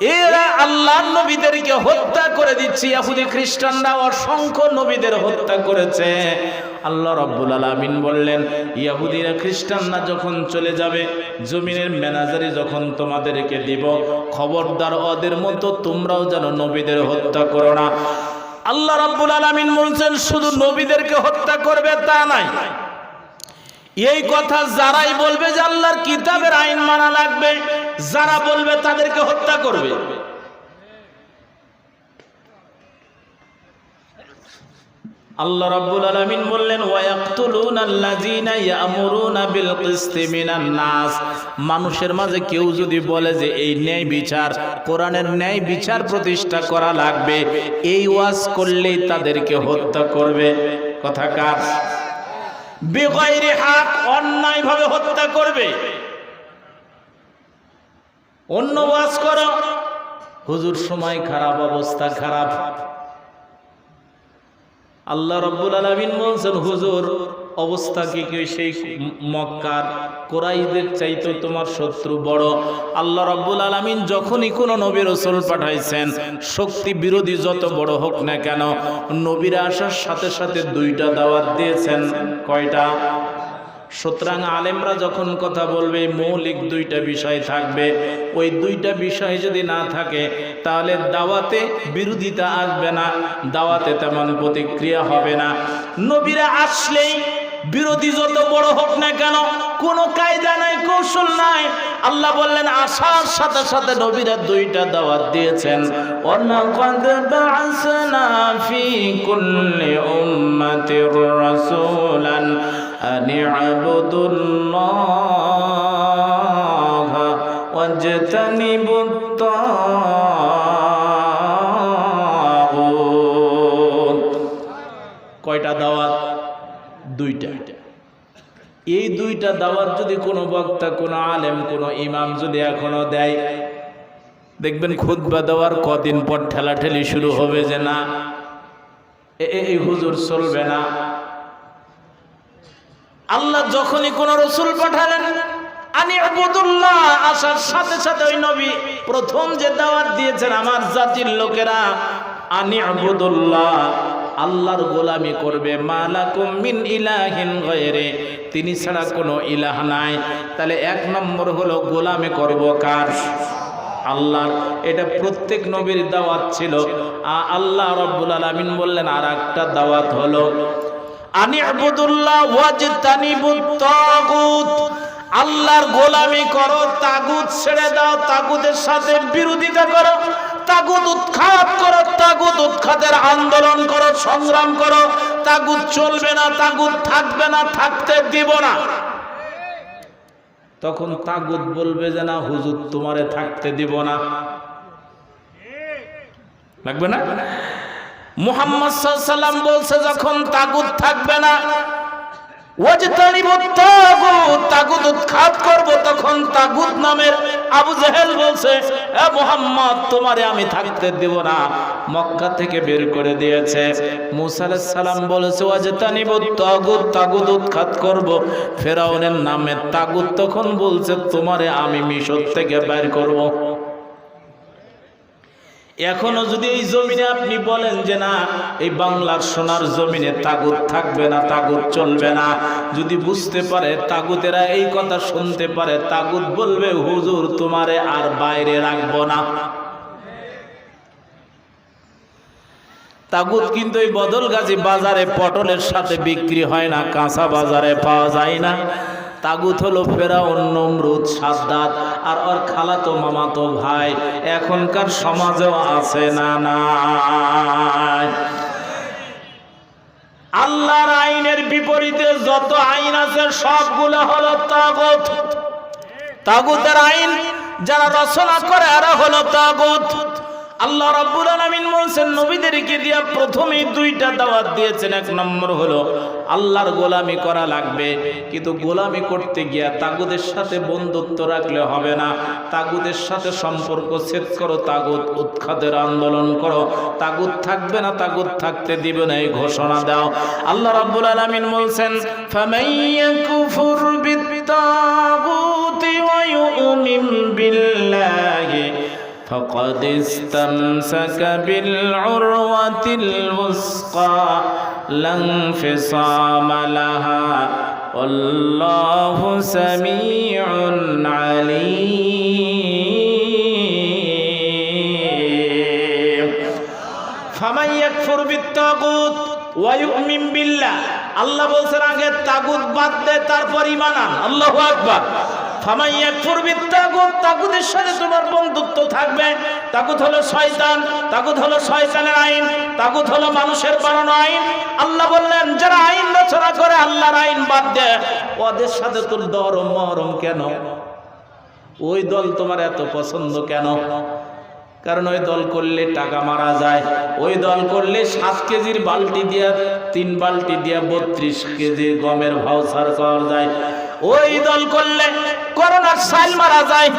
এরা আল্লাহ নবীদেরকে হত্যা করে দিচ্ছে। ইহুদি খ্রিস্টানরা অসংখ্য নবীদের হত্যা করেছে। আল্লাহ রাব্বুল আলামিন বললেন ইয়াহুদিরা খ্রিস্টানরা যখন চলে যাবে, জমিনের ম্যানেজারি যখন তোমাদেরকে দিব, খবরদার ওদের মতো তোমরাও যেন নবীদের হত্যা করো না। আল্লাহ রাব্বুল আলামিন বলছেন, শুধু নবীদেরকে হত্যা করবে তা নাই এই কথা যারাই বলবে যে আল্লাহর কিতাবের আইন মানা লাগবে, যারা বলবে তাদেরকে হত্যা করবে। আল্লাহ রাব্বুল আলামিন বললেন, ওয়ায়াকতুলুনা আল্লাযিনা ইয়ামুরুনা বিল কিসতি মিনান নাস। মানুষের মাঝে কেউ যদি বলে যে এই ন্যায় বিচার, কোরআনের ন্যায় বিচার প্রতিষ্ঠা করা লাগবে, এই ওয়াজ করলেই তাদেরকে হত্যা করবে। কথা কার? বেগয়রে হাত অন্যায়ভাবে হত্যা করবে। অন্য বাস করো। হুজুর সময় খারাপ, অবস্থা খারাপ। আল্লাহ রব্বুল আলমিন বলছেন, হুজুর অবস্থা কি কি সেই মক্কার কোরাইদের চাইতো তোমার শত্রু বড়? আল্লাহ রব্বুল আলমিন যখনই কোনো নবী রসুল পাঠাইছেন, শক্তি বিরোধী যত বড় হোক না কেন, নবীরা আসার সাথে সাথে দুইটা দাওয়াত দিয়েছেন। কয়টা? সুতরাং আলেমরা যখন কথা বলবে, মৌলিক দুইটা বিষয় থাকবে। ওই দুইটা বিষয় যদি না থাকে, তাহলে দাওয়াতে বিরোধিতা আসবে না, দাওয়াতে তেমন প্রতিক্রিয়া হবে না। নবীরা আসলেই বিরোধী যত বড় হোক না কেন কোনো কায়দা নাই কৌশল নাই আল্লাহ বললেন আসার সাথে সাথে নবীরা দুইটা দাওয়াত দিয়েছেন ওয়ালাকাদ বা'আসনা ফি কুল্লি উম্মাতির রাসূলান أن اعبدوا الله واجتنبوا الطاغوت দুইটা দাওয়াত যদি কোনো বক্তা, কোনো আলেম, কোনো ইমাম যদি এখনও দেয়, দেখবেন খুতবা দেওয়ার কদিন পর ঠেলাঠেলি শুরু হবে যে না এই হুজুর চলবে না। আল্লাহ যখনই কোন রসুল পাঠালেন আসার সাথে সাথে ওই নবী প্রথম যে দাওয়াত দিয়েছেন আমার জাতির লোকেরা, আনি আবুদুল্লাহ আল্লাহর গোলামি করবে, মালাকুম মিন ইলাহিন গয়রে, তিনি ছাড়া কোনো ইলাহ নাই। তাহলে এক নম্বর হলো গোলামি করব কার? আল্লাহর। এটা প্রত্যেক নবীর দাওয়াত ছিল। আল্লাহ রব্বুল আলামিন বললেন আর একটা দাওয়াত হলো, আনি আবুদুল্লাহ আল্লাহর গোলামি করো, তাগুত ছেড়ে দাও, তাগুতের সাথে বিরোধিতা করো। আন্দোলন করো, সংগ্রাম করো। চলবে না থাকবে না, থাকতে দিব না। তখন তাগুত বলবে যে, না, হুজুর, তোমারে থাকতে দিব না। লাগবে না? মুহাম্মদ সাল্লাম বলছে, যখন তাগুত থাকবে না উৎখাত করব তখন তাগুত নামের আবু জাহেল বলছে, এ মুহাম্মদ, তোমারে আমি থাকতে দেব না। মক্কা থেকে বের করে দিয়েছে। মুসা আলাইহিস সালাম বলেছে ওয়াজতানিবুত তাগুত তাগুত উৎখাত করব। ফেরাউনের নামে তাগুত তখন বলছে, তোমারে আমি মিশর থেকে বের করব। এখনও যদি এই জমিনে আপনি বলেন যে না, এই বাংলার সোনার জমিনে তাগুত থাকবে না, তাগুত চলবে না, যদি বুঝতে পারে তাগুতেরা এই কথা শুনতে পারে, তাগুত বলবে, হুজুর, তোমারে আর বাইরে রাখব না। তাগুত কিন্তু এই বদলগাজী বাজারে পটলের সাথে বিক্রি হয় না, কাঁচা বাজারে পাওয়া যায় না। তাগুত হলো ফেরাউন, নমরুদ, সাদ্দাত আর ওর খালাতো মামাতো ভাই। এখনকার সমাজেও আছে না আল্লাহর আইনের বিপরীতে যত আইন আছে, সবগুলো হলো তাগুত। তাগুতের আইন যারা রচনা করে এরা হলো তাগুত। আল্লাহ রাব্বুল আলামিন বলছেন, নবীদেরকে দিয়া প্রথমেই দুইটা দাওয়াত দিয়েছেন। এক নম্বর হলো, আল্লাহর গোলামি করা লাগবে, কিন্তু গোলামি করতে গিয়া তাগুদের সাথে বন্ধুত্ব রাখলে হবে না। তাগুদের সাথে সম্পর্ক ছেদ করো তাগুত উৎখাতের আন্দোলন করো। তাগুত থাকবে না তাগুত থাকতে দিবে না, এই ঘোষণা দাও। আল্লাহ রাব্বুল আলামিন বলছেন ফামাইয়াকুফুর বিত্তাগুতি ওয়া ইউমিন বিল্লাহি فقد استمسك بالعروة الوثقى لا انفصام لها والله سميع عليم ফামান ইয়াকফুর বিত্তাগুত ওয়া ইউমিন বিল্লাহ আল্লাহ বলছেন আগে তাগুত বাদ দে তারপর ঈমান আন আল্লাহু আকবার সাথে তোমার বন্ধুত্ব থাকবে। আইন হলো মানুষের আইন। আল্লাহ বললেন, যারা আইন করে আইন বাদ ওদের সাথে ওই দল তোমার এত পছন্দ কেন? কারণ ওই দল করলে টাকা মারা যায়। ওই দল করলে সাত কেজির বালতি দিয়া, তিন বালতি দিয়া বত্রিশ কেজি গমের ভাউচার পাওয়া যায়। ওই দল করলে করোনার সাইল মারা যায়।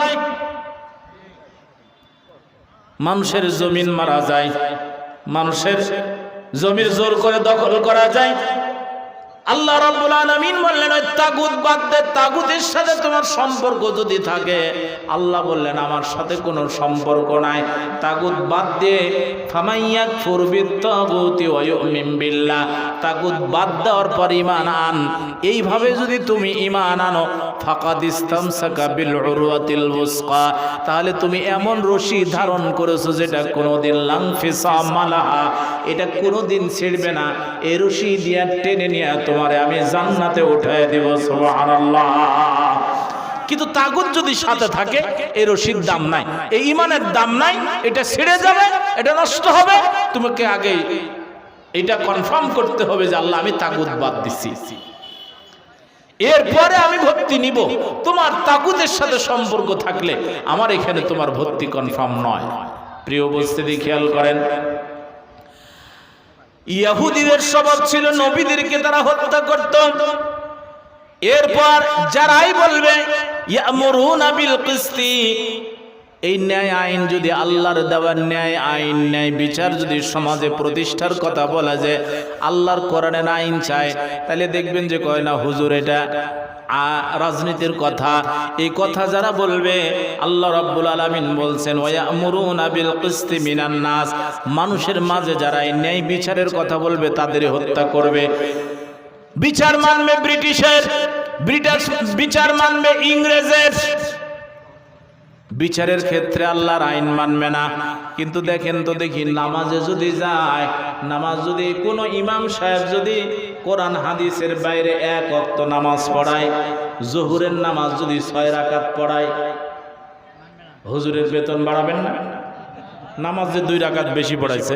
মানুষের জমিন মারা যায়। মানুষের জমির জোর করে দখল করা যায়। আল্লাহ রাব্বুল আলামিন বললেন, ওই তাগুত বাদ দে, তাগুতের সাথে তোমার সম্পর্ক যদি থাকে। আল্লাহ বললেন, আমার সাথে কোনো সম্পর্ক নাই। তাগুত বাদ দিয়ে ফামাইয়াক ফুরবিত তাগুতি ওয়া ইউমিন বিল্লাহ। তাগুত বাদ দেওয়ার পর ঈমান আন। এইভাবে যদি তুমি ঈমান আনো, ফাকাদ ইসতামসাকা বিল উরওয়াতিল ওয়াসকা তাহলে তুমি এমন রশি ধারণ করেছ যেটা কোনোদিন লাংফিসা মালাহা। এটা কোনোদিন ছিড়বে না। এই রশি দিয়া টেনে নিয়ে তোমারে আমি জান্নাতে উঠায় দিব, সুবহানাল্লাহ। কিন্তু তাগুত যদি সাথে থাকে এই রশির দাম নাই। এই ইমানের দাম নাই, এটা ছিঁড়ে যাবে, এটা নষ্ট হবে। তোমাকে আগে এটা কনফার্ম করতে হবে যে আল্লাহ, আমি তাগুত বাদ দিছি। এরপরে আমি ভর্তি নিব। তোমার তাগুতের সাথে সম্পর্ক থাকলে আমার এখানে তোমার ভর্তি কনফার্ম নয়। প্রিয় উপস্থিতি, খেয়াল করেন ইয়াহুদিদের স্বভাব ছিল নবীদেরকে তারা হত্যা করত। এরপর যারাই বলবে এই ন্যায় আইন যদি আল্লাহর দেওয়ার ন্যায় আইন, ন্যায় বিচার যদি সমাজে প্রতিষ্ঠার কথা বলা যায়, আল্লাহর কোরআনের আইন চায়, তাহলে দেখবেন যে কয় না, হুজুর এটা রাজনীতির কথা। এই কথা যারা বলবে, আল্লাহ রাব্বুল আলামিন বলছেন, ওয়ায়ামুরুনা বিল কিসতি মিনান নাস। মানুষের মাঝে যারা এই ন্যায় বিচারের কথা বলবে তাদের হত্যা করবে। বিচার মানবে ব্রিটিশের, ব্রিটিশ বিচার মানবে ইংরেজের। বিচারের ক্ষেত্রে আল্লাহর আইন মানবে না। কিন্তু দেখেন তো দেখি, নামাজে যদি যায়, নামাজ যদি কোনো ইমাম সাহেব যদি কোরআন হাদিসের বাইরে এক অক্ত নামাজ পড়ায়, জহুরের নামাজ যদি ছয় রাকাত পড়ায়, হুজুরের বেতন বাড়াবেন না? নামাজ যে দুই রাকাত বেশি পড়াইছে।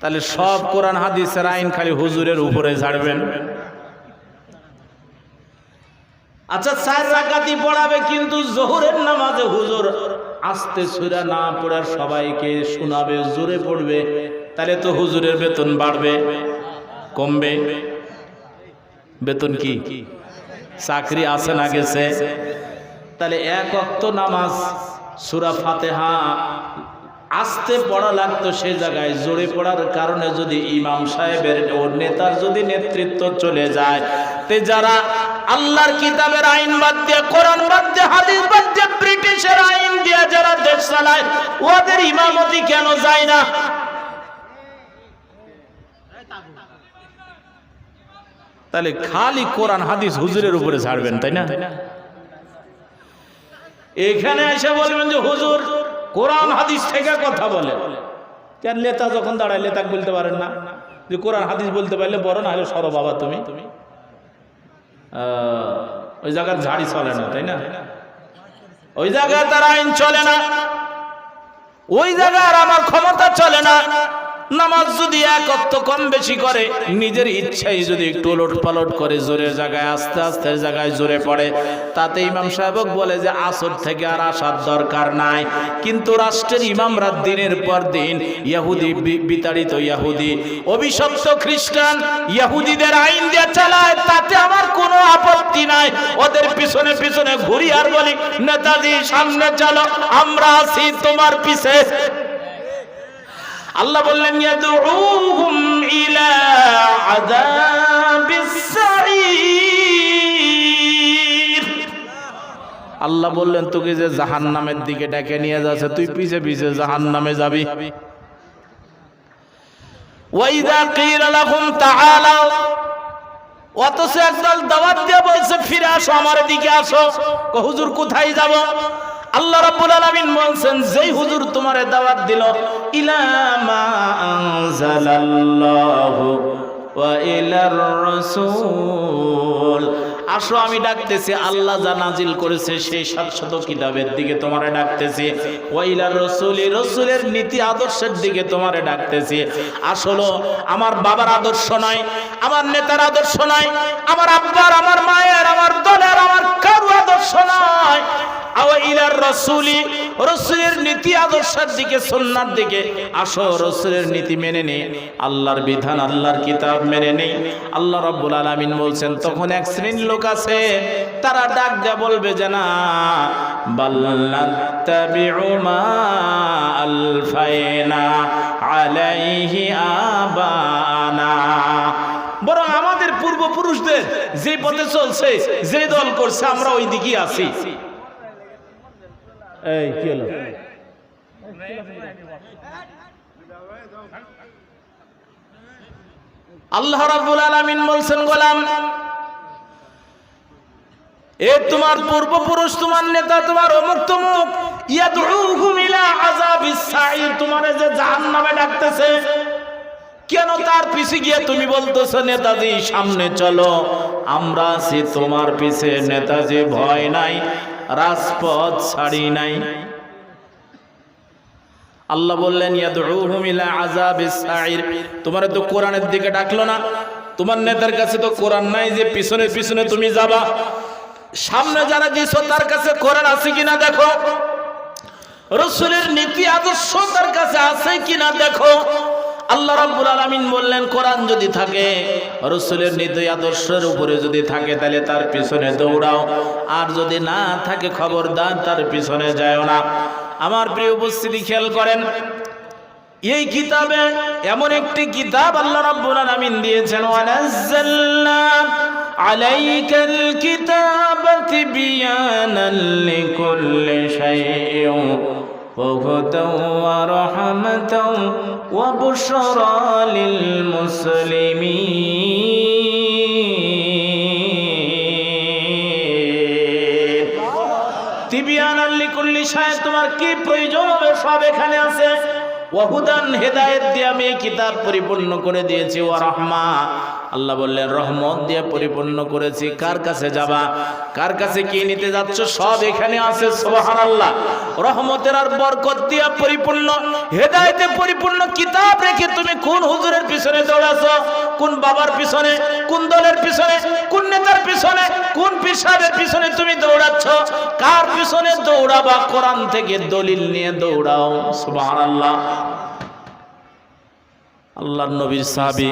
তাহলে সব কোরআন হাদিসের আইন খালি হুজুরের উপরে ঝাড়বেন। আচ্ছা চার রাকাতি পড়াবে, কিন্তু জহুরের নামাজে হুজুর আস্তে সুরা না পড়ার সবাইকে শোনাবে, জোরে পড়বে। তাহলে তো হুজুরের বেতন বাড়বে, কমবে। বেতন কি? চাকরি আছে না গেছে? তাহলে এক অক্ত নামাজ, সুরা ফাতেহা, আসতে পড়া লাগতো সে জায়গায়, জোরে পড়ার কারণে যদি ইমাম সাহেবের ও নেতার যদি নেতৃত্ব চলে যায়, তে যারা আল্লাহর কিতাবের আইন বাদ দিয়ে, কোরআন বাদ দিয়ে, হাদিস বাদ দিয়ে, ব্রিটিশের আইন দিয়ে যারা দেশ চালায়, ওদের ইমামতি কেন যায় না? তাহলে খালি কোরআন, হাদিস হুজুরের উপরে ছাড়বেন তাই না? এখানে এসে বলবেন যে, হুজুর, কোরআন, হাদিস থেকে কথা বলে। কেন লেতা যখন দাঁড়ায় লেতাক বলতে পারেন না। যে, কোরআন, হাদিস বলতে পারলে বড় না হলে সরো বাবা তুমি। তুমি ওই জায়গার ঝাড়ি চলে না, তাই না? ওই জায়গায় তার আইন চলে না। ওই জায়গায় আর আমার ক্ষমতা চলে না। নামাজ যদি এক অক্ত কম বেশি করে, নিজের ইচ্ছাই যদি একটু ওলট পালট করে জোরে জায়গায় আস্তে আস্তে জায়গায় জোরে পড়ে, তাতে ইমাম সাহেব বলে যে আসর থেকে আর আসার দরকার নাই। কিন্তু রাষ্ট্রের ইমামরা দিনের পর দিন ইয়াহুদি বিতাড়িত ইয়াহুদি, অভিশপ্ত খ্রিস্টান, ইয়াহুদিদের আইন দিয়ে চালায়, তাতে আমার কোনো আপত্তি নাই। ওদের পিছনে পিছনে ঘুরি আর বলি, নেতাজি, সামনে চলো, আমরা আছি তোমার পিছে। আল্লাহ বললেন ইলা আল্লাহ বললেন, তোকে যে জাহান নামের দিকে ডেকে নিয়ে যাচ্ছে, তুই পিছে পিছে জাহান নামে যাবি একদল দাওয়াত দিয়ে বলছে, ফিরে আসো, আমার দিকে আসো। হুজুর, কোথায় যাব? আল্লাহ রাব্বুল আলামিন বলছেন, যেই হুজুর তোমারে দাওয়াত দিল, ইলা মা আনজালাল্লাহু ওয়া ইলার রাসূল। আসো, আমি ডাকতেছি, আল্লাহ যা নাজিল করেছে সেই সাতশত কিতাবের দিকে তোমারে ডাকতেছি। ওয়াইলার রসুলি, রসুলের নীতি আদর্শের দিকে তোমারে ডাকতেছি। আসলো, আমার বাবার আদর্শ নয়, আমার নেতার আদর্শ নয়, আমার আব্বার, আমার মায়ের, আমার দলের, আমার কারু আদর্শ নয়। আওয়াইলার রসুলি, রসুলের নীতি আদর্শের দিকে, সুন্নার দিকে। আসো, রসুলের নীতি মেনে আল্লাহর বিধান, আল্লাহর কিতাব মেনে নেই বলছেন, তখন এক শ্রেণির লোক আছে, তারা ডাক বলবে যে, না বরং আমাদের পূর্বপুরুষদের যে পথে চলছে, যে দল করছে, আমরা ওই আছি। এই, কি হলো? আল্লাহ রাব্বুল আলামিন বলছেন, গোলাম, এ তোমার পূর্বপুরুষ, তোমার নেতা, তোমার অমুক তমুক তোমার যে জাহান্নামে ডাকতেছে, কেন তার পিছে গিয়ে তুমি বলতেছো, নেতাজি, সামনে চলো, আমরা আছি তোমার পিছে, নেতাজি, ভয় নাই রাজপথ ছাড়ি নাই। আল্লাহ বললেন তোমার তো কোরআনের দিকে ডাকলো না। তোমার নেতার কাছে তো কোরআন নাই যে পিছনে পিছনে তুমি যাবা। সামনে যারা দিছো তার কাছে কোরআন আছে কিনা দেখো। রসুলের নীতি, আদর্শ তার কাছে আছে কিনা দেখো। আল্লাহ রাব্বুল আলামিন বললেন, কোরআন যদি থাকে, রসুলের নীতি আদর্শের উপরে যদি থাকে, তাহলে তার পিছনে দৌড়াও। আর যদি না থাকে, খবরদার তার পিছনে যায় না। আমার প্রিয় উপস্থিতি, খেয়াল করেন, এই কিতাবে এমন একটি কিতাব আল্লাহ রাব্বুল আলামিন দিয়েছেন, ওয়ানাজ্জালনা আলাইকাল কিতাবা তিবয়ানান লিকুল্লি শাইইন। وهدى ورحمة وبشرى للمسلمين তিবিয়ানান লিকুল্লি শায় তোমার কি প্রয়োজন হবে সব এখানে আছে ওয়াহুদান হেদায়েত দিয়ে আমি এই কিতাব পরিপূর্ণ করে দিয়েছি ওয়া রাহমা আল্লাহ বললেন, রহমত দিয়ে পরিপূর্ণ করেছি। কার কাছে যাবা? কার কাছে কি নিতে যাচ্ছ? সব এখানে আছে, সুবহানাল্লাহ। রহমতের আর বরকত দিয়ে পরিপূর্ণ, হেদায়েতে পরিপূর্ণ কিতাব রেখে তুমি কোন হুজুরের পিছনে দৌড়াছো? কোন বাবার পিছনে? কোন দলের পিছনে? কোন নেতার পিছনে? কোন পিসাবের পিছনে তুমি দৌড়াচ্ছ? কার পিছনে দৌড়াবা? কোরআন থেকে দলিল নিয়ে দৌড়াও, সুবহানাল্লাহ। আল্লাহর নবীর সাহাবী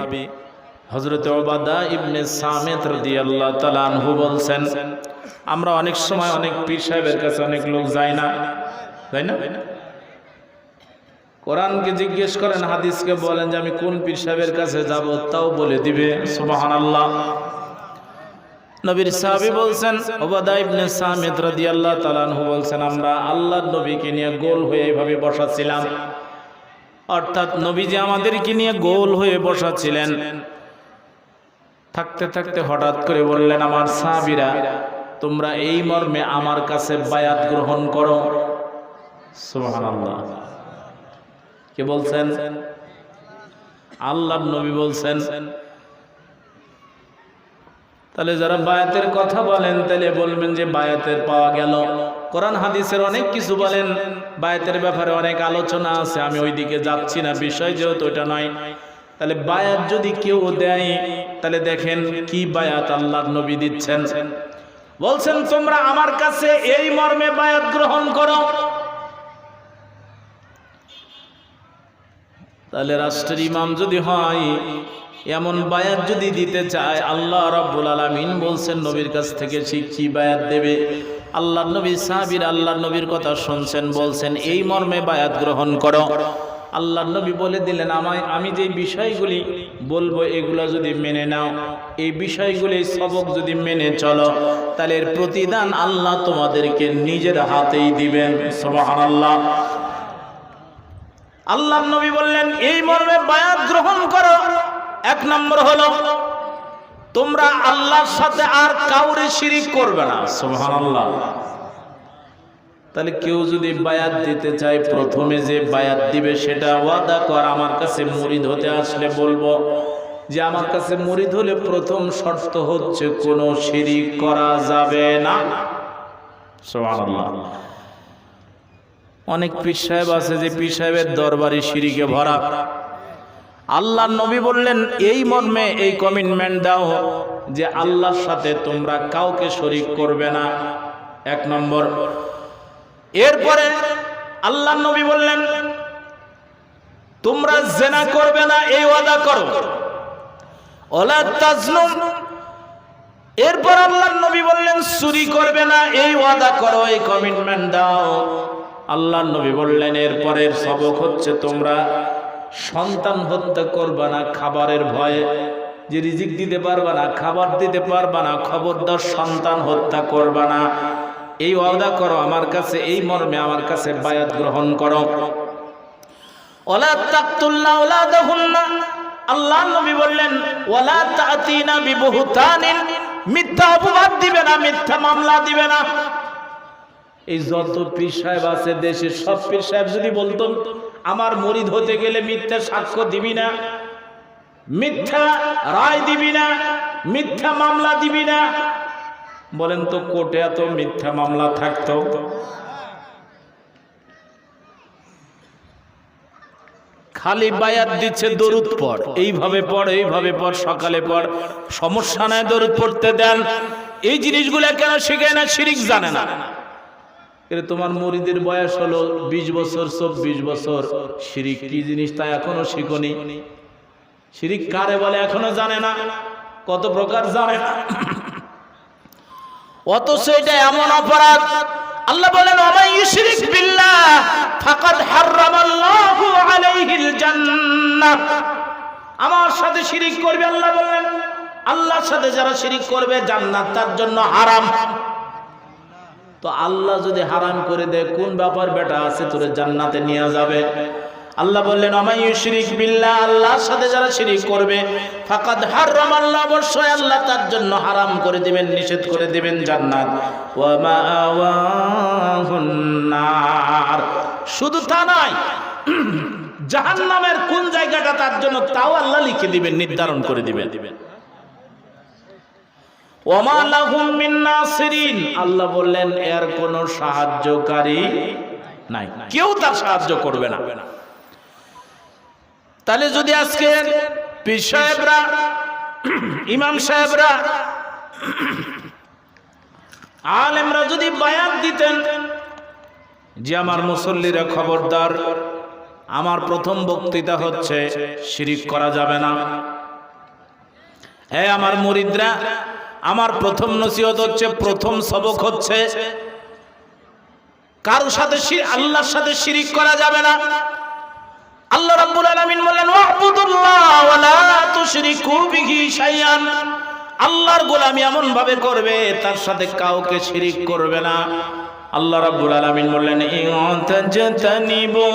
হযরত ওবাদা ইবনে সামিত রাদিয়াল্লাহু তাআলা আনহু বলছেন, আমরা অনেক সময় অনেক পীর সাহেবের কাছে অনেক লোক যায় না। তাই না? কোরআনকে জিজ্ঞেস করেন, হাদিসকে বলেন যে, আমি কোন পীর সাহেবের কাছে যাব, তাও বলে দিবে। সুবাহান আল্লাহ নবীর সাহাবী বলছেন, ওবাদা ইবনে সামিত রাদিয়াল্লাহু তাআলা আনহু বলছেন, আমরা আল্লাহ নবীকে নিয়ে গোল হয়ে এইভাবে বসাছিলাম। অর্থাৎ নবীজি আমাদেরকে নিয়ে গোল হয়ে বসাছিলেন। থাকতে থাকতে হঠাৎ করে বললেন, আমার সাহাবীরা, তোমরা এই মর্মে আমার কাছে বায়াত গ্রহণ করো। কে বলছেন? আল্লাহ নবী বলছেন, তাহলে যারা বায়াতের কথা বলেন, তাহলে বলবেন যে বায়াতের পাওয়া গেল। কোরআন হাদিসের অনেক কিছু বলেন, বায়াতের ব্যাপারে অনেক আলোচনা আছে, আমি ওইদিকে যাচ্ছি না, বিষয় যেহেতু ওটা নয়। তাহলে বায়াত যদি কেউ দেয় তাহলে দেখেন কি বায়াত আল্লাহর নবী দিচ্ছেন। বলছেন, তোমরা আমার কাছে এই মর্মে বায়াত গ্রহণ করো। তাহলে রাষ্ট্রের ইমাম যদি হয়, এমন বায়াত যদি দিতে চায়, আল্লাহ রাব্বুল আলামিন বলছেন, নবীর কাছ থেকে শিখছি বায়াত দেবে? আল্লাহ নবী, সাহাবীর আল্লাহ নবীর কথা শুনছেন, বলছেন, এই মর্মে বায়াত গ্রহণ করো। আল্লাহ নবী বলে দিলেন, আমায়, আমি যে বিষয়গুলি বলব, এগুলো যদি মেনে নাও, এই বিষয়গুলি সবক যদি মেনে চলো, তাহলে এর প্রতিদান আল্লাহ তোমাদেরকে নিজের হাতেই দিবেন, সুবহানাল্লাহ। আল্লাহ নবী বললেন, এই মর্মে বায়াত গ্রহণ করো। এক নম্বর হলো, তোমরা আল্লাহর সাথে আর কাউরে শিরিক করবে না, সুবহানাল্লাহ। তাহলে কেউ যদি বায়াত দিতে চায়, প্রথমে যে বায়াত দিবে সেটা ওয়াদা কর। আমার কাছে মুরিদ হতে আসলে বলব যে, আমার কাছে মুরিদ হলে প্রথম শর্ত হচ্ছে কোনো শিরিক করা যাবে না। অনেক পীর সাহেব আছে যে, পীর সাহেবের দরবারে শিরিকে ভরা। আল্লাহ নবী বললেন, এই মর্মে এই কমিটমেন্ট দাও যে, আল্লাহর সাথে তোমরা কাউকে শরিক করবে না। এক নম্বর। এরপরে আল্লাহ নবী বললেন, তোমরা জেনা করবে না, এই ওয়াদা করো। এরপর আল্লাহ নবী বললেন, চুরি করবে না, এই ওয়াদা করো, এই কমিটমেন্ট দাও। আল্লাহ নবী বললেন, এরপরের সবক হচ্ছে তোমরা সন্তান হত্যা করবে না, খাবারের ভয়ে। যে রিজিক দিতে পারবা না, খাবার দিতে পারবা না, খবরদার সন্তান হত্যা করবা না। এই ওয়াদা করো আমার কাছে এই মর্মে আমার কাছে বায়াত গ্রহণ করো। ওলা তাকতুল্লাহ ওলাদাহুন্না আল্লাহ নবী বললেন ওয়ালা তাতিনা বিবহুতানিন। মিথ্যা অপবাদ দিবে না মিথ্যা মামলা দিবে না। এই যত পীর সাহেব আছে দেশের সব পীর সাহেব যদি বলতো আমার মরিদ হতে গেলে মিথ্যা সাক্ষ্য দিবি না মিথ্যা রায় দিবি না মিথ্যা মামলা দিবি না বলেন তো কোর্টে এত মিথ্যা মামলা থাকতো? খালি বায়াত দিচ্ছে দরুদ পড়, এইভাবে পড় এইভাবে পড়, সকালে পড়। সমস্যা নাই দরুদ পড়তে দেন। এই জিনিসগুলো কেন শিখায় না? শিরিক জানে না। এর তোমার মরিদের বয়স হলো বিশ বছর, চব্বিশ বছর। শিরিক কি জিনিস তা এখনও শিখনি? শিরিক কারে বলে এখনও জানে না? কত প্রকার জানে না? অথচ এটা এমন অপরাধ। আল্লাহ বলেন ওমাই ইউশরিক বিল্লাহ, ফাকাদ হারামাল্লাহু আলাইহিল জান্নাহ। আমার সাথে শিরিক করবে, আল্লাহ বললেন আল্লাহর সাথে যারা শিরিক করবে, জান্নাত তার জন্য হারাম। তো আল্লাহ যদি হারাম করে দেয়, কোন ব্যাপার বেটা আছে, তোরে জান্নাতে নিয়ে যাবে? আল্লাহ বললেন আমাই শিরিক বিল্লাহ, আল্লাহর সাথে যারা শিরিক করবে, ফাকাদ হারাম আল্লাহ, অবশ্যই আল্লাহ তার জন্য হারাম করে দিবেন, নিষেধ করে দিবেন জান্নাত। শুধু তা নয়, জাহান্নামের কোন জায়গাটা তার জন্য তাও আল্লাহ লিখে দিবেন, নির্ধারণ করে দিবেন। নাসিরিন। আল্লাহ বললেন, এর কোনো সাহায্যকারী নাই। কেউ তার সাহায্য করবে না। তাহলে যদি আজকে পীর সাহেবরা, ইমাম সাহেবরা, আলেমরা যদি বায়াত দিতেন, যে আমার মুসল্লিরা খবরদার, আমার প্রথম বক্তৃতা হচ্ছে, শিরিক করা যাবে না। হ্যাঁ আমার মুরিদরা, আমার প্রথম নসিহত হচ্ছে, প্রথম সবক হচ্ছে কারও সাথে আল্লাহর সাথে শিরিক করা যাবে না। আল্লাহ রাব্বুল আলামিন বললেন ওয়াহবুদুল্লাহ ওয়া লা তুশরিকু বিহি শাইআন আল্লাহর গোলামি এমন ভাবে করবে তার সাথে কাউকে শিরিক করবে না আল্লাহ রাব্বুল আলামিন বললেন ইন তাজতানিবু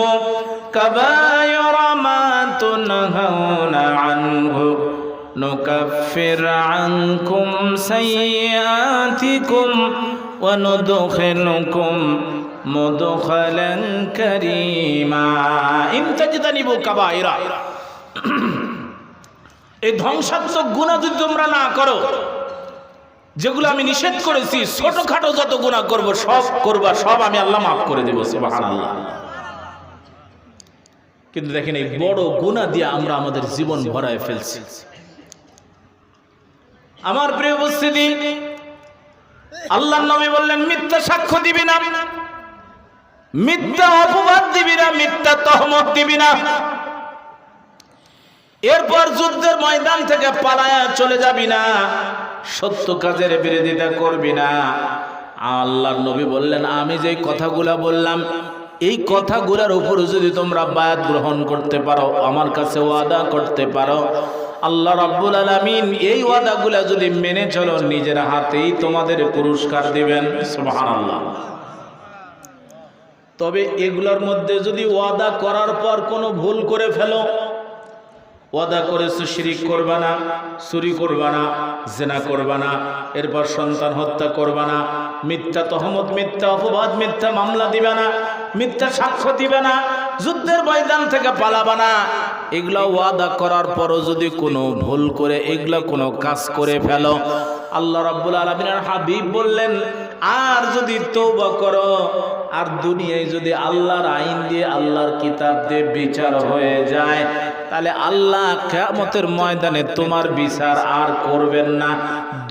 কাবায়রা মা তুনহাউনা আনহু نكفر عنكم سيئاتكم وندخلكم مدخلا كريما إن تجتنبوا كبائر এই ধ্বংসাত্মক গুণা যদি তোমরা না করো যেগুলো আমি নিষেধ করেছি ছোটখাটো যত গুণা করব সব করবা সব আমি আল্লাহ মাফ করে দেবো সুবহানাল্লাহ কিন্তু দেখেন এই বড় গুণা দিয়ে আমরা আমাদের জীবন ভরায় ফেলছি আমার প্রিয় উপস্থিতি আল্লাহ নবী বললেন মিথ্যা সাক্ষ্য দিবি না মিথ্যা অপবাদ দিবি না, মিথ্যা তহমত দিবি না। এরপর যুদ্ধের ময়দান থেকে পালায়া চলে যাবি না, সত্য কাজের বিরোধিতা করবি না। আল্লাহ নবী বললেন, আমি যে কথাগুলা বললাম, এই কথাগুলোর উপর যদি তোমরা বায়াত গ্রহণ করতে পারো, আমার কাছে ওয়াদা করতে পারো, আল্লাহ রাব্বুল আলামিন এই ওয়াদাগুলা যদি মেনে চলো, নিজের হাতেই তোমাদের পুরস্কার দিবেন, সুবহানাল্লাহ। তবে এগুলোর মধ্যে যদি ওয়াদা করার পর কোনো ভুল করে ফেলো, ওয়াদা করেছ শিরিক করবা না, চুরি করবা না, জেনা করবা না, এরপর সন্তান হত্যা করবা না, মিথ্যা তহমত, মিথ্যা অপবাদ, মিথ্যা মামলা দিবে না, মিথ্যা সাক্ষ্য দিবে না, যুদ্ধের ময়দান থেকে পালাবা না, এগুলো ওয়াদা করার পরও যদি কোনো ভুল করে, এগুলো কোনো কাজ করে ফেলো। আল্লাহ রাব্বুল আলামিনের হাবিব বললেন, আর যদি তৌবা করো আর দুনিয়ায় যদি আল্লাহর আইন দিয়ে আল্লাহর কিতাব দিয়ে বিচার হয়ে যায়, তাহলে আল্লাহ কেয়ামতের ময়দানে তোমার বিচার আর করবেন না।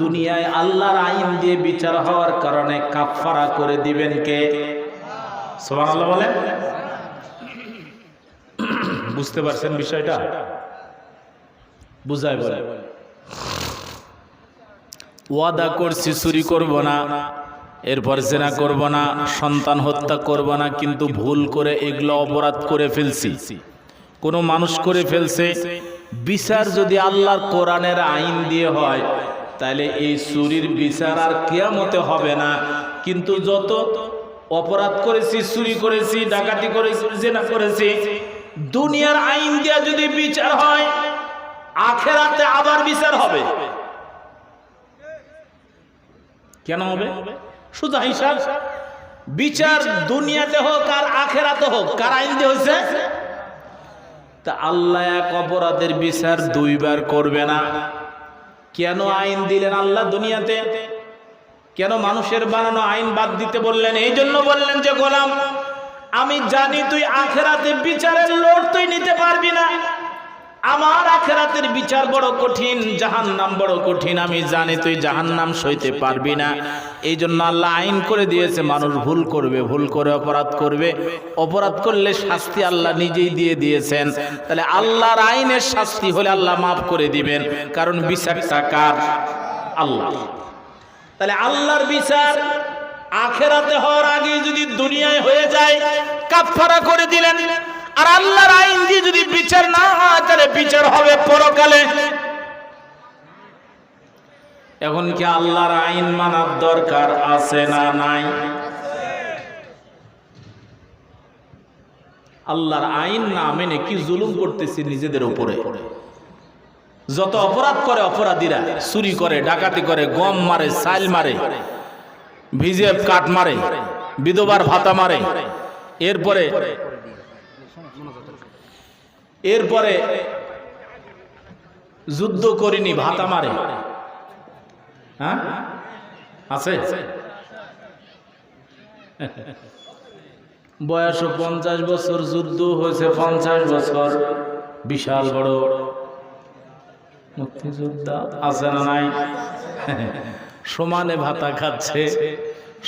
দুনিয়ায় আল্লাহর আইন দিয়ে বিচার হওয়ার কারণে কাফফারা করে দিবেন কে? সুবহানাল্লাহ বলেন। বুঝতে পারছেন বিষয়টা? বুঝায় বলে ওয়াদা করছি, চুরি করব না। এরপর জেনা করব না, সন্তান হত্যা করব না, কিন্তু ভুল করে এগুলো অপরাধ করে ফেলছি। কোনো মানুষ করে ফেলছে, বিচার যদি আল্লাহর কোরআনের আইন দিয়ে হয়, তাহলে এই চুরির বিচার আর কেয়ামতে হবে না। কিন্তু যত অপরাধ করেছি, চুরি করেছি, ডাকাতি করেছি, জেনা করেছি, দুনিয়ার আইন দিয়ে যদি বিচার হয়, আখেরাতে আবার বিচার হবে। কেন হবে? শুধু হিসাব। বিচার দুনিয়াতে হোক আর আখেরাতে হোক, কার আইন দিয়ে হয়েছে তা আল্লাহ এক অপরাধের বিচার দুইবার করবে না। কেন আইন দিলেন আল্লাহ দুনিয়াতে? কেন মানুষের বানানো আইন বাদ দিতে বললেন? এই জন্য বললেন যে, গোলাম, আমি জানি তুই আখেরাতে বিচারের লোড তুই নিতে পারবি না। আমার আখেরাতের বিচার বড় কঠিন, জাহান্নাম বড় কঠিন, আমি জানি তুই জাহান্নাম সইতে পারবি না। এই জন্য আল্লাহ আইন করে দিয়েছে, মানুষ ভুল করবে, ভুল করে অপরাধ করবে। অপরাধ করলে শাস্তি আল্লাহ নিজেই দিয়ে দিয়েছেন। তাহলে আল্লাহর আইনের শাস্তি হলে আল্লাহ মাফ করে দিবেন। কারণ বিচারটা কার? আল্লাহ। তাহলে আল্লাহর বিচার আখেরাতে হওয়ার আগে যদি দুনিয়ায় হয়ে যায় কাফারা করে দিলেন। আর আল্লাহর আইন দিয়ে যদি বিচার না হয়, তাহলে বিচার হবে পরকালে। এখন কি আল্লাহর আইন মানার দরকার আছে না নাই? আল্লাহর আইন না মেনে কি জুলুম করতেছি নিজেদের উপরে? যত অপরাধ করে অপরাধীরা, চুরি করে, ডাকাতি করে, গম মারে, সাইল মারে ভিজিএফ কাট মারে, বিধবার ভাতা মারে, এরপরে এরপরে যুদ্ধ করিনি, ভাতা মারে হ্যাঁ? আছে? বয়স পঞ্চাশ বছর, যুদ্ধ হয়েছে পঞ্চাশ বছর। বিশাল বড় মুক্তিযোদ্ধা আছে না নাই? সমানে ভাতা খাচ্ছে।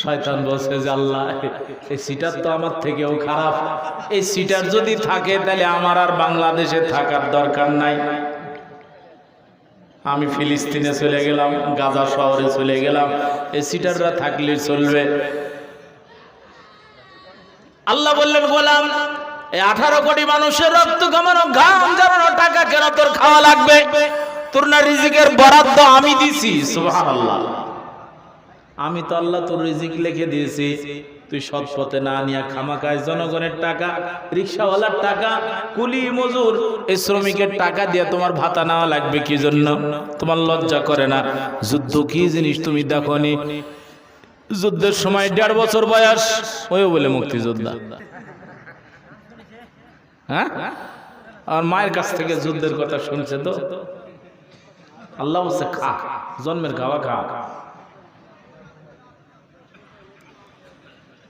শয়তান বলছে যে আল্লাহ, এই সিটার তো আমার থেকেও খারাপ। এই সিটার যদি থাকে, তাহলে আমার আর বাংলাদেশে থাকার দরকার নাই। আমি ফিলিস্তিনে চলে গেলাম, গাজা শহরে চলে গেলাম। এই সিটাররা থাকলে চলবে। আল্লাহ বললেন, গোলাম, এই আঠারো কোটি মানুষের রক্ত কামানো ঘাম জড়ানো টাকা, কেন তোর খাওয়া লাগবে। তোর না রিজিকের বরাদ্দ আমি দিছি, সুবহানাল্লাহ। আমি তো আল্লাহ তোর রিজিক লিখে দিয়েছি। তুই সৎ পথে না নিয়ে খামাকায় জনগণের টাকা, রিক্সাওয়ালার টাকা, কুলি, মজুর এই শ্রমিকের টাকা দিয়ে তোমার ভাতা নেওয়া লাগবে কি জন্য? তোমার লজ্জা করে না। যুদ্ধ কি জিনিস তুমি দেখনি? যুদ্ধের সময় দেড় বছর বয়স। ওই বলে মুক্তিযোদ্ধা। হ্যাঁ? আর মায়ের কাছ থেকে যুদ্ধের কথা শুনছে তো? আল্লাহ খা, জন্মের খাওয়া খা।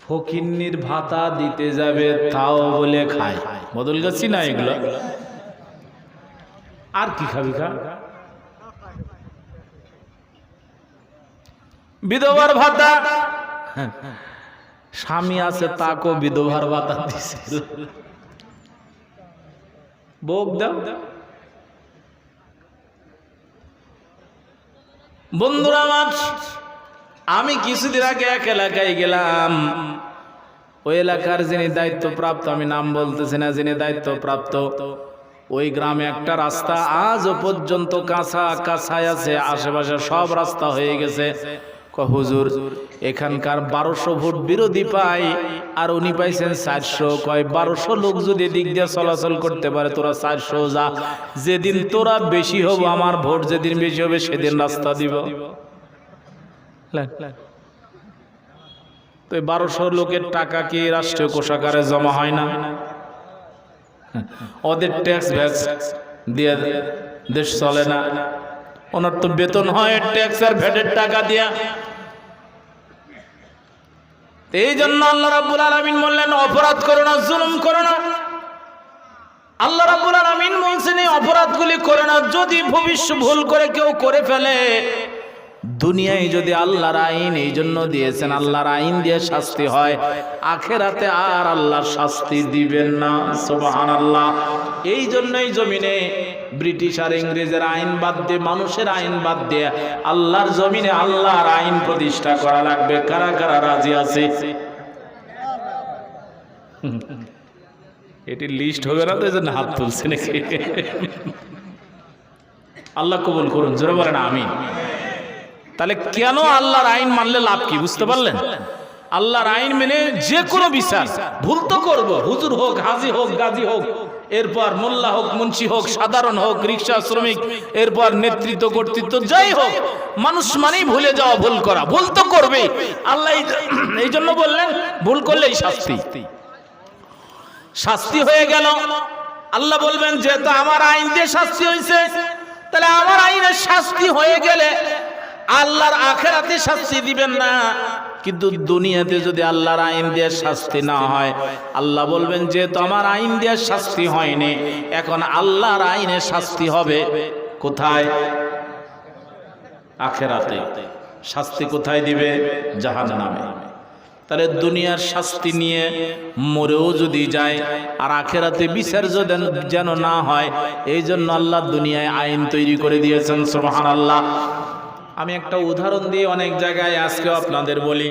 ফকিন্নির ভাতা দিতে যাবে, তাও বলে খায়। বদল গেছি না এগুলো? আর কি খাবি খা? বিধবার ভাতা। স্বামী আছে, তাকেও বিধবার ভাতা দিছে। বোক দাও। বন্ধুরা আমার আমি কিছুদিন আগে এক এলাকায় গেলাম। ওই এলাকার যিনি দায়িত্ব প্রাপ্ত আমি নাম বলতেছি না, যিনি দায়িত্ব প্রাপ্ত ওই গ্রামে একটা রাস্তা আজও পর্যন্ত কাঁচা কাঁচায় আছে, আশেপাশে সব রাস্তা হয়ে গেছে। হুজুর, এখানকার বারোশো ভোট বিরোধী পাই, আর উনি পাইছেন চারশো। কয়, বারোশো লোক যদি এদিক দিয়ে চলাচল করতে পারে, তোরা চারশো যা। যেদিন তোরা বেশি হব, আমার ভোট যেদিন বেশি হবে, সেদিন রাস্তা দিব। তো বারোশো লোকের টাকা কি রাষ্ট্রীয় কোষাগারে জমা হয় না? ওদের ট্যাক্স ভ্যাক্স দিয়ে দেশ চলে না। ওনার তো বেতন হয় ট্যাক্স আর ভ্যাটের টাকা দিয়া। এই জন্য আল্লাহ রাব্বুল আলামিন বললেন, অপরাধ করো না, জুলুম করো না। আল্লাহ রাব্বুল আলামিন বলছেন, এই অপরাধগুলি করে না। যদি ভবিষ্য ভুল করে কেউ করে ফেলে দুনিয়ায় যদি আল্লাহর আইন এই জন্য দিয়েছেন, আল্লাহর আইন দিয়ে শাস্তি হয়, আখেরাতে আর আল্লাহ শাস্তি দিবেন না সুবহান আল্লাহ এই জন্যই জমিনে ব্রিটিশ আর ইংরেজের আইন বাদ দিয়ে, মানুষের আইন বাদ দিয়ে আল্লাহর জমিনে আল্লাহর আইন প্রতিষ্ঠা করা লাগবে। কারা কারা রাজি আছে? এটি লিস্ট হবে না তো, এই জন্য হাত তুলছে নাকি? আল্লাহ কবুল করুন, জোরে বলেন, আমিন। তাহলে কেন আল্লাহর আইন মানলে লাভ কি? বুঝতে পারলেন? আল্লাহর আইন মেনে যে কোনো বিচার। ভুল তো করব। হুজুর হোক, হাজি হোক, গাজী হোক, এরপর মোল্লা হোক, মুন্সি হোক, সাধারণ হোক, রিক্সা শ্রমিক, এরপর নেতৃত্ব, কর্তৃত্ব, যাই হোক, মানুষ মানেই ভুলে যাওয়া ভুল করা। ভুল তো করবে আল্লাহ এই- জন্য বললেন, ভুল করলেই শাস্তি। শাস্তি হয়ে গেল। আল্লাহ বলবেন, যেহেতু আমার আইন দিয়ে শাস্তি হয়েছে তাহলে আমার আইনের শাস্তি হয়ে গেলে আল্লাহর আখেরাতে শাস্তি দিবেন না। কিন্তু দুনিয়াতে যদি আল্লাহর আইন দিয়ে শাস্তি না হয়, আল্লাহ বলবেন, যেহেতু আমার আইন দিয়ে শাস্তি হয়নি, এখন আল্লাহর আইনে শাস্তি হবে। কোথায়? আখেরাতে। শাস্তি কোথায় দিবে? জাহান নামে তাহলে দুনিয়ার শাস্তি নিয়ে মরেও যদি যায়, আর আখেরাতে বিচার যেন না হয় এই জন্য আল্লাহ দুনিয়ায় আইন তৈরি করে দিয়েছেন সুবহান আল্লাহ আমি একটা উদাহরণ দিয়ে অনেক জায়গায় আজকে আপনাদের বলি।